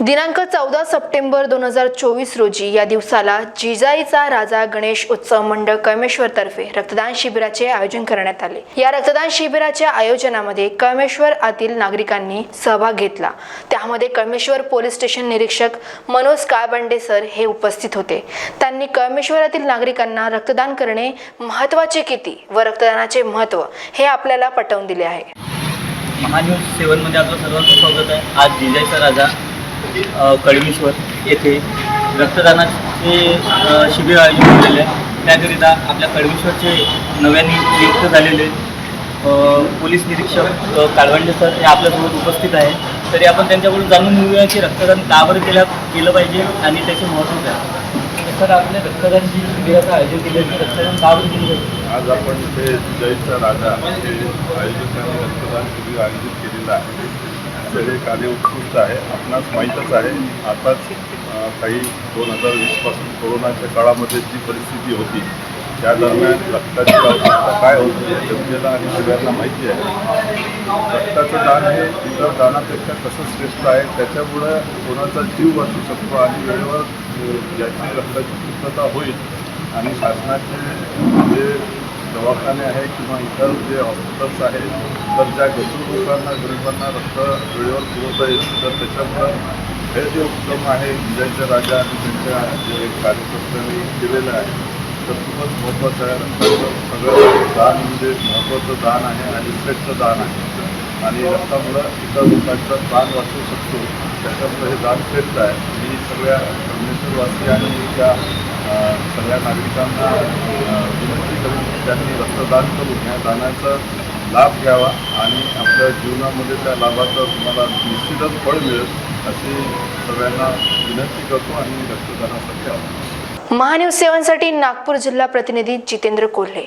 दिनांक चौदा सप्टेंबर दोन हजार चोवीस रोजी या दिवसाला जिजाईचा राजा गणेश उत्सव मंडळ कळमेश्वरतर्फे रक्तदान शिबिराचे आयोजन करण्यात आले. या रक्तदान शिबिराच्या आयोजनामध्ये कळमेश्वर आतील नागरिकांनी सहभाग घेतला. त्यामध्ये कळमेश्वर पोलीस स्टेशन निरीक्षक मनोज काळबंडे सर हे उपस्थित होते. त्यांनी कळमेश्वरातील नागरिकांना रक्तदान करणे महत्त्वाचे किती व रक्तदानाचे महत्त्व हे आपल्याला पटवून दिले आहे. महान्यूज सेवनमध्ये आपलं सर्वांचं स्वागत आहे. आज जिजाईचा राजा कळमेश्वर येथे रक्तदानाचे शिबिर आयोजित केलेले आहे. त्याकरिता आपल्या कळमेश्वरचे नव्याने नियुक्त झालेले पोलीस निरीक्षक काळवंडे सर हे आपल्यासोबत उपस्थित आहे तरी आपण त्यांच्याकडून जाणून घेऊया की रक्तदान का बरं केलं केलं पाहिजे आणि त्याचे महत्त्व काय? सर आपल्या रक्तदान जी शिबिराचं आयोजन केलं आहे ते रक्तदान का बरं केलं पाहिजे? आज आपण ते जयचा राजा हे आयोजकांनी रक्तदान शिबिर आयोजित केलेलं आहे. तर हे कार्य उत्कृष्ट आहे. आपणास माहीतच आहे. आताच काही दोन हजार वीसपासून कोरोनाच्या काळामध्ये जी परिस्थिती होती त्या दरम्यान रक्ताची आवश्यकता काय होती हे जनतेला आणि सगळ्यांना माहिती आहे. रक्ताचं दान हे इतर दानापेक्षा कसं श्रेष्ठ आहे त्याच्यामुळं कोणाचा जीव वाचू शकतो आणि वेळेवर ज्याची रक्ताची पूर्तता होईल. आणि शासनाचे जे दवाखाने आहे किंवा इतर जे हॉस्पिटल्स आहेत तर ज्या गरजू लोकांना गरिबांना रक्त वेळेवर पुरवता येईल तर त्याच्यामुळं हे जे उपक्रम आहे विजयच्या राजा आणि त्यांच्या जे कार्यकर्त्यांनी केलेलं आहे तर खूपच महत्त्वाचं आहे. रक्ताचं सगळं दान म्हणजे महत्त्वाचं दान आहे आणि श्रेष्ठ दान आहे. आणि रक्तामुळं इतर लोकांचा प्राण वाचू शकतो. त्याच्यामुळे हे दान श्रेष्ठ आहे. मी सगळ्या परमेश्वरवासी आणि त्या सगळ्या नागरिकांना विनंती करून त्यांनी रक्तदान करून या दानाचा लाभ घ्यावा आणि आपल्या जीवनामध्ये त्या लाभाचा तुम्हाला निश्चितच फळ मिळेल अशी सगळ्यांना विनंती करतो आणि रक्तदानासाठी आहोत महान्यूज सेवनसाठी नागपूर जिल्हा प्रतिनिधी जितेंद्र कोल्हे.